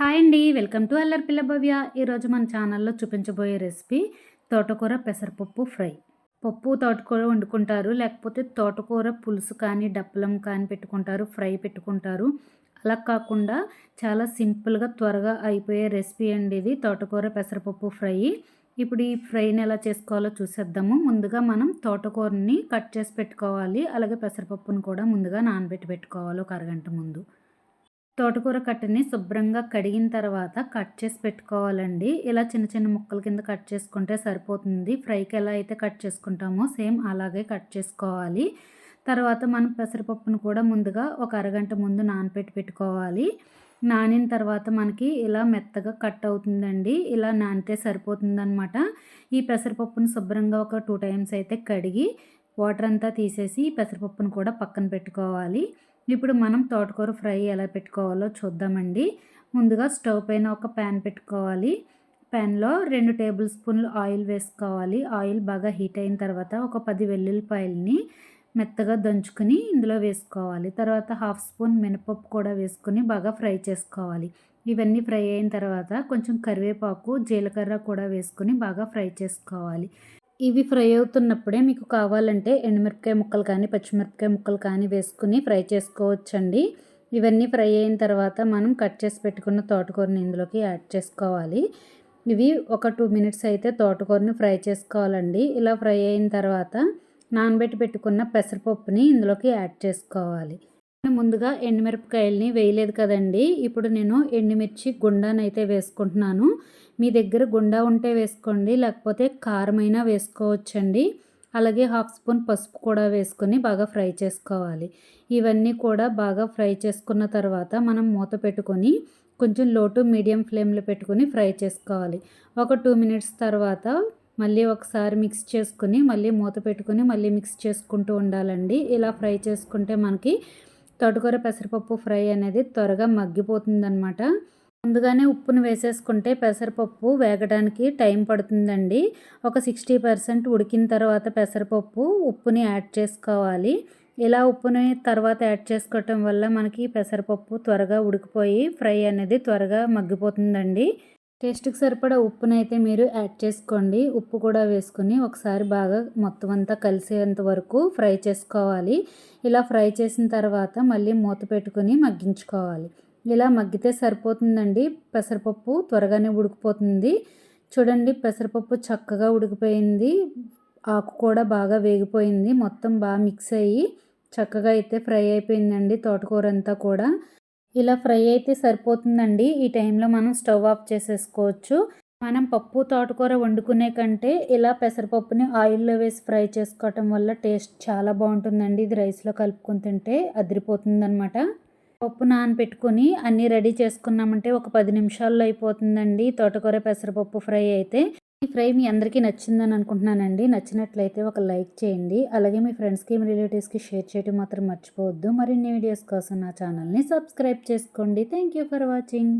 Hi అండి welcome to Allari పిల్ల భవ్య. ఈరోజు మన ఛానల్లో చూపించబోయే రెసిపీ తోటకూర పెసరపప్పు ఫ్రై. పప్పు తోటకూర వండుకుంటారు లేకపోతే తోటకూర పులుసు కానీ డప్పలం కానీ పెట్టుకుంటారు ఫ్రై పెట్టుకుంటారు. అలా కాకుండా చాలా సింపుల్గా త్వరగా అయిపోయే రెసిపీ అండి ఇది తోటకూర పెసరపప్పు ఫ్రై. ఇప్పుడు ఈ ఫ్రైని ఎలా చేసుకోవాలో చూసేద్దాము. ముందుగా మనం తోటకూరని కట్ చేసి పెట్టుకోవాలి అలాగే పెసరపప్పును కూడా ముందుగా నానబెట్టి పెట్టుకోవాలి ఒక అరగంట ముందు. తోటకూర కట్టని శుభ్రంగా కడిగిన తర్వాత కట్ చేసి పెట్టుకోవాలండి. ఇలా చిన్న చిన్న ముక్కల కింద కట్ చేసుకుంటే సరిపోతుంది. ఫ్రైకి ఎలా అయితే కట్ చేసుకుంటామో సేమ్ అలాగే కట్ చేసుకోవాలి. తర్వాత మనం పెసరపప్పును కూడా ముందుగా ఒక అరగంట ముందు నానపెట్టి పెట్టుకోవాలి. నానిన తర్వాత మనకి ఇలా మెత్తగా కట్ అవుతుందండి. ఇలా నానితే సరిపోతుందనమాట ఈ పెసరపప్పును శుభ్రంగా ఒక టూ టైమ్స్ అయితే కడిగి వాటర్ అంతా తీసేసి పెసరపప్పును కూడా పక్కన పెట్టుకోవాలి. ఇప్పుడు మనం తోటకూర ఫ్రై ఎలా పెట్టుకోవాలో చూద్దామండి. ముందుగా స్టవ్ పైన ఒక ప్యాన్ పెట్టుకోవాలి. ప్యాన్లో రెండు టేబుల్ స్పూన్లు ఆయిల్ వేసుకోవాలి. ఆయిల్ బాగా హీట్ అయిన తర్వాత ఒక పది వెల్లుల్లిపాయలని మెత్తగా దంచుకుని ఇందులో వేసుకోవాలి. తర్వాత హాఫ్ స్పూన్ మినపప్పు కూడా వేసుకుని బాగా ఫ్రై చేసుకోవాలి. ఇవన్నీ ఫ్రై అయిన తర్వాత కొంచెం కరివేపాకు జీలకర్ర కూడా వేసుకుని బాగా ఫ్రై చేసుకోవాలి. ఇవి ఫ్రై అవుతున్నప్పుడే మీకు కావాలంటే ఎండుమిరపకాయ ముక్కలు కానీ పచ్చిమిరపకాయ ముక్కలు కానీ వేసుకుని ఫ్రై చేసుకోవచ్చండి. ఇవన్నీ ఫ్రై అయిన తర్వాత మనం కట్ చేసి పెట్టుకున్న తోటకూరని ఇందులోకి యాడ్ చేసుకోవాలి. ఇవి ఒక టూ మినిట్స్ అయితే తోటకూరని ఫ్రై చేసుకోవాలండి. ఇలా ఫ్రై అయిన తర్వాత నానబెట్టి పెట్టుకున్న పెసరపప్పుని ఇందులోకి యాడ్ చేసుకోవాలి. ముందుగా ఎండుమిరపకాయలని వేయలేదు కదండి. ఇప్పుడు నేను ఎండుమిర్చి గుండానైతే వేసుకుంటున్నాను. మీ దగ్గర గుండా ఉంటే వేసుకోండి లేకపోతే కారమైనా వేసుకోవచ్చండి. అలాగే హాఫ్ స్పూన్ పసుపు కూడా వేసుకొని బాగా ఫ్రై చేసుకోవాలి. ఇవన్నీ కూడా బాగా ఫ్రై చేసుకున్న తర్వాత మనం మూత పెట్టుకొని కొంచెం లో టు మీడియం ఫ్లేమ్లో పెట్టుకొని ఫ్రై చేసుకోవాలి. ఒక టూ మినిట్స్ తర్వాత మళ్ళీ ఒకసారి మిక్స్ చేసుకుని మళ్ళీ మూత పెట్టుకొని మళ్ళీ మిక్స్ చేసుకుంటూ ఉండాలండి. ఇలా ఫ్రై చేసుకుంటే మనకి తోటకూర పెసరపప్పు ఫ్రై అనేది త్వరగా మగ్గిపోతుందనమాట ముందుగానే ఉప్పును వేసేసుకుంటే పెసరపప్పు వేగడానికి టైం పడుతుందండి. ఒక సిక్స్టీ పర్సెంట్ ఉడికిన తర్వాత పెసరపప్పు ఉప్పుని యాడ్ చేసుకోవాలి. ఇలా ఉప్పుని తర్వాత యాడ్ చేసుకోవటం వల్ల మనకి పెసరపప్పు త్వరగా ఉడికిపోయి ఫ్రై అనేది త్వరగా మగ్గిపోతుందండి. టేస్ట్కి సరిపడా ఉప్పునైతే మీరు యాడ్ చేసుకోండి. ఉప్పు కూడా వేసుకుని ఒకసారి బాగా మొత్తం అంతా కలిసేంత వరకు ఫ్రై చేసుకోవాలి. ఇలా ఫ్రై చేసిన తర్వాత మళ్ళీ మూత పెట్టుకుని మగ్గించుకోవాలి. ఇలా మగ్గితే సరిపోతుందండి. పెసరపప్పు త్వరగానే ఉడికిపోతుంది. చూడండి పెసరపప్పు చక్కగా ఉడికిపోయింది. ఆకు కూడా బాగా వేగిపోయింది. మొత్తం బాగా మిక్స్ అయ్యి చక్కగా అయితే ఫ్రై అయిపోయిందండి తోటకూర అంతా కూడా. ఇలా ఫ్రై అయితే సరిపోతుందండి. ఈ టైంలో మనం స్టవ్ ఆఫ్ చేసేసుకోవచ్చు. మనం పప్పు తోటకూర వండుకునే కంటే ఇలా పెసరపప్పుని ఆయిల్లో వేసి ఫ్రై చేసుకోవటం వల్ల టేస్ట్ చాలా బాగుంటుందండి. ఇది రైస్లో కలుపుకొని తింటే అదిరిపోతుందనమాట పప్పు నానబెట్టుకొని అన్నీ రెడీ చేసుకున్నామంటే ఒక పది నిమిషాల్లో అయిపోతుందండి తోటకూర పెసరపప్పు ఫ్రై అయితే. ఈ ఫ్రై మీ అందరికీ నచ్చిందని అనుకుంటున్నానండి. నచ్చినట్లయితే ఒక లైక్ చేయండి. అలాగే మీ ఫ్రెండ్స్కి మీ రిలేటివ్స్కి షేర్ చేయడం మాత్రం మర్చిపోవద్దు. మరిన్ని వీడియోస్ కోసం నా ఛానల్ని సబ్స్క్రైబ్ చేసుకోండి. Thank you for watching.